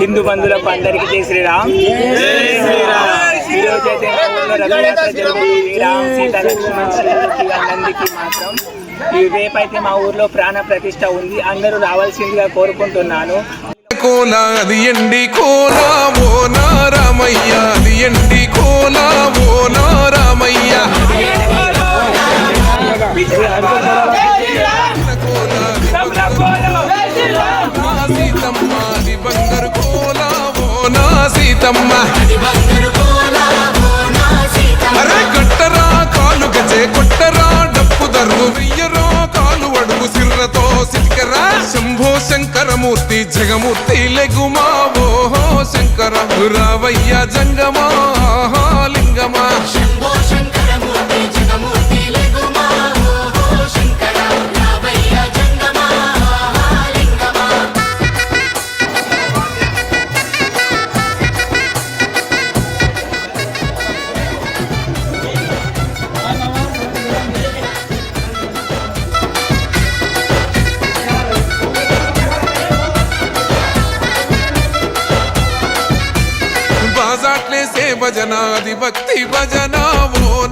హిందూ బంధువులకు అందరికీ జై శ్రీరామ్. ఈ రోజు అయితే మా ఊళ్ళో రథయాత్ర జరుగుతుంది. రామ్ సీత లక్ష్మణ్ సీతకి అందరికీ మాత్రం. ఈ రేపైతే మా ఊర్లో ప్రాణ ప్రతిష్ట ఉంది. అందరూ రావాల్సిందిగా కోరుకుంటున్నాను. కోల అది ఎండి కోల ఓ నారామయ్య అది ఎండి కోల ఓ నారామయ్య. నా సీతమ్మ అరే కట్టరా కాలు గజే కొట్టరా డప్పు దర్రు వెయ్యరా కాలు అడుగు సిర్రతో సిల్కరా శంభో శంకరమూర్తి జగమూర్తి లెగుమా ఓహో శంకర రావయ్య జంగమా. से भजना भक्ति भजना वो